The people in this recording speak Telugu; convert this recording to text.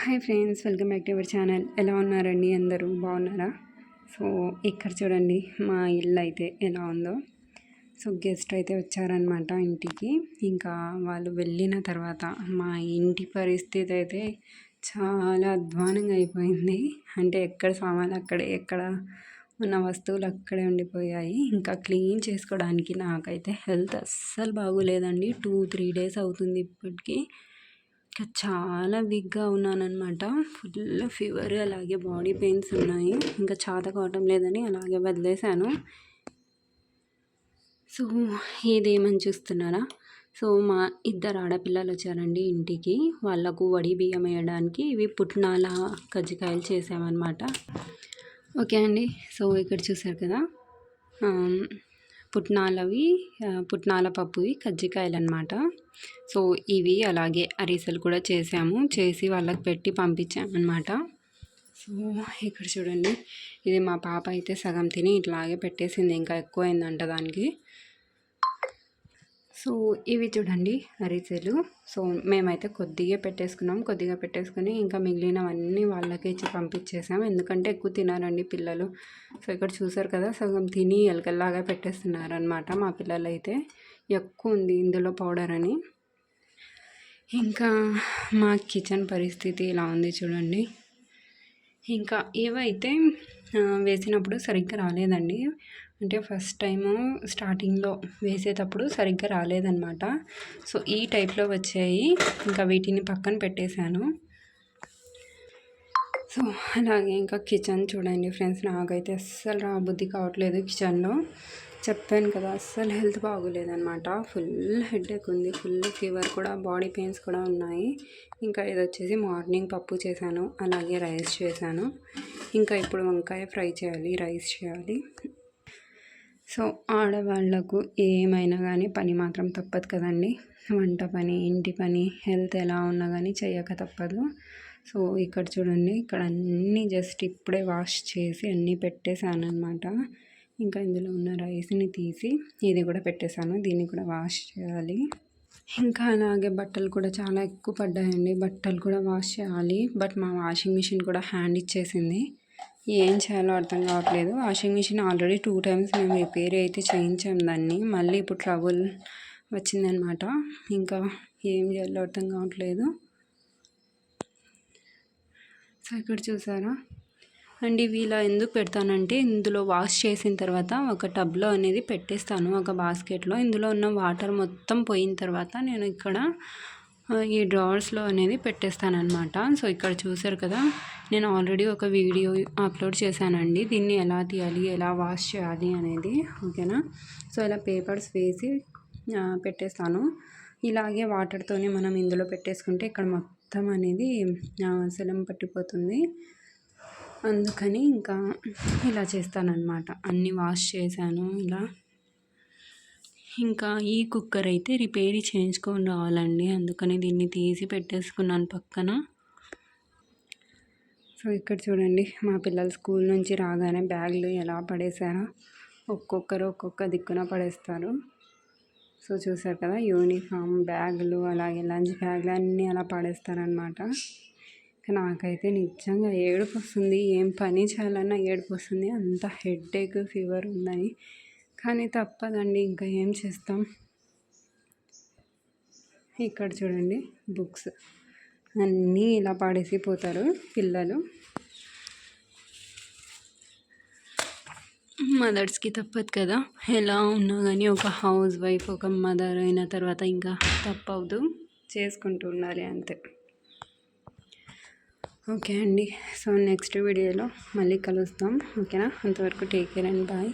Hi friends welcome back to our channel. ఎలా ఉన్నారండి అందరూ? బాగున్నారా? సో ఇక్కడ చూడండి మా ఇల్లు అయితే ఎలా ఉందో. సో గెస్ట్ అయితే వచ్చారనమాట ఇంటికి. ఇంకా వాళ్ళు వెళ్ళిన తర్వాత మా ఇంటి పరిస్థితి అయితే చాలా అధ్వానంగా అయిపోయింది. అంటే ఎక్కడ సామాన్లు అక్కడే ఎక్కడ ఉన్న వస్తువులు అక్కడే ఉండిపోయాయి. ఇంకా క్లీన్ చేసుకోవడానికి నాకైతే హెల్త్ అస్సలు బాగోలేదండి. టూ త్రీ డేస్ అవుతుంది ఇప్పటికీ. ఇంకా చాలా వీక్గా ఉన్నానమాట ఫుల్ ఫీవర్ అలాగే బాడీ పెయిన్స్ ఉన్నాయి. ఇంకా చాత కావటం లేదని అలాగే వదిలేశాను. సో ఇదేమని చూస్తున్నారా? సో మా ఇద్దరు ఆడపిల్లలు వచ్చారండి ఇంటికి. వాళ్ళకు వడి బియ్యం వేయడానికి ఇవి పుట్నాల కజ్జికాయలు చేసామన్నమాట ఓకే అండి. సో ఇక్కడ చూసారు కదా? పుట్నాలవి పుట్నాల పప్పువి కజ్జికాయలు అనమాట సో ఇవి అలాగే అరిసెలు కూడా చేసాము. చేసి వాళ్ళకి పెట్టి పంపించామన్నమాట. సో ఇక్కడ చూడండి. ఇది మా పాప అయితే సగం తిని ఇట్లాగే పెట్టేసింది. ఇంకా ఎక్కువైందంట దానికి. సో ఇవి చూడండి అరిసెలు. సో మేమైతే కొద్దిగా పెట్టేసుకున్నాం. కొద్దిగా పెట్టేసుకుని ఇంకా మిగిలినవన్నీ వాళ్ళకి ఇచ్చి పంపించేసాం. ఎందుకంటే ఎక్కువ తినారండి పిల్లలు. సో ఇక్కడ చూసారు కదా సగం తిని ఎలకల్లాగా పెట్టేస్తున్నారు అనమాట మా పిల్లలు అయితే ఎక్కువ ఉంది ఇందులో పౌడర్ అని. ఇంకా మా కిచెన్ పరిస్థితి ఇలా ఉంది చూడండి. ఇంకా ఏవైతే వేసినప్పుడు సరిగ్గా రాలేదండి. అంటే ఫస్ట్ టైము స్టార్టింగ్లో వేసేటప్పుడు సరిగ్గా రాలేదన్నమాట. సో ఈ టైప్లో వచ్చాయి. ఇంకా వీటిని పక్కన పెట్టేశాను. సో అలాగే ఇంకా కిచెన్ చూడండి ఫ్రెండ్స్ నాకైతే అస్సలు రా బుద్ధి కావట్లేదు కిచెన్లో. చెప్పాను కదా అస్సలు హెల్త్ బాగోలేదనమాట ఫుల్ హెడేక్ ఉంది ఫుల్ ఫీవర్ కూడా బాడీ పెయిన్స్ కూడా ఉన్నాయి. ఇంకా ఇది వచ్చేసి మార్నింగ్ పప్పు చేశాను అలాగే రైస్ చేశాను. ఇంకా ఇప్పుడు వంకాయ ఫ్రై చేయాలి రైస్ చేయాలి. సో ఆడవాళ్ళకు ఏమైనా కానీ పని మాత్రం తప్పదు కదండి. వంట పని ఇంటి పని హెల్త్ ఎలా ఉన్నా కానీ చేయక తప్పదు. సో ఇక్కడ చూడండి ఇక్కడ అన్నీ జస్ట్ ఇప్పుడే వాష్ చేసి అన్నీ పెట్టేశాను అనమాట ఇంకా ఇందులో ఉన్న రైస్ని తీసి ఇది కూడా పెట్టేశాను దీన్ని కూడా వాష్ చేయాలి. ఇంకా అలాగే బట్టలు కూడా చాలా ఎక్కువ పడ్డాయండి బట్టలు కూడా వాష్ చేయాలి. బట్ మా వాషింగ్ మిషన్ కూడా హ్యాండ్ ఇచ్చేసింది. ఏం చేయాలో అర్థం కావట్లేదు. Washing machine already two times మేము రిపేర్ అయితే చేయించాం దాన్ని. మళ్ళీ ఇప్పుడు ట్రబుల్ వచ్చిందనమాట. ఇంకా ఏం చేయాలో అర్థం కావట్లేదు. సో ఇక్కడ చూసారా? అండ్ ఇవి ఇలా ఎందుకు పెడతానంటే ఇందులో వాష్ చేసిన తర్వాత ఒక టబ్లో అనేది పెట్టేస్తాను ఒక బాస్కెట్లో. ఇందులో ఉన్న వాటర్ మొత్తం పోయిన తర్వాత నేను ఇక్కడ ఈ డ్రావర్స్లో అనేది పెట్టేస్తానమాట సో ఇక్కడ చూసారు కదా నేను ఆల్రెడీ ఒక వీడియో అప్లోడ్ చేశానండి. దీన్ని ఎలా తీయాలి ఎలా వాష్ చేయాలి అనేది ఓకేనా? సో ఇలా పేపర్స్ వేసి పెట్టేస్తాను. ఇలాగే వాటర్తోనే మనం ఇందులో పెట్టేసుకుంటే ఇక్కడ మొత్తం అనేది సెలం పట్టిపోతుంది. అందుకని ఇంకా ఇలా చేస్తానన్నమాట. అన్నీ వాష్ చేశాను ఇలా. ఇంకా ఈ కుక్కర్ అయితే రిపేర్ చేయించుకొని రావాలండి అందుకని దీన్ని తీసి పెట్టేసుకున్నాను పక్కన. సో ఇక్కడ చూడండి మా పిల్లలు స్కూల్ నుంచి రాగానే బ్యాగులు ఎలా పడేశారో ఒక్కొక్కరు ఒక్కొక్క దిక్కున పడేస్తారు. సో చూసారు కదా యూనిఫామ్ బ్యాగులు అలాగే లంచ్ బ్యాగులు అన్నీ అలా పడేస్తారనమాట నాకైతే నిజంగా ఏడుపు వస్తుంది. ఏం పని చేయాలన్నా ఏడుపు వస్తుంది. అంత హెడ్ఏక్ ఫీవర్ ఉందని కానీ తప్పదండి ఇంకా ఏం చేస్తాం? ఇక్కడ చూడండి బుక్స్. అన్నీ ఇలా పాడేసిపోతారు పిల్లలు. మదర్స్కి తప్పదు కదా ఎలా ఉన్నా కానీ ఒక హౌస్ వైఫ్ ఒక మదర్ అయిన తర్వాత ఇంకా తప్పవద్దు చేసుకుంటూ ఉండాలి అంతే. ఓకే అండి సో నెక్స్ట్ వీడియోలో మళ్ళీ కలుస్తాం. ఓకేనా? అంతవరకు టేక్ కేర్ అండ్ బాయ్.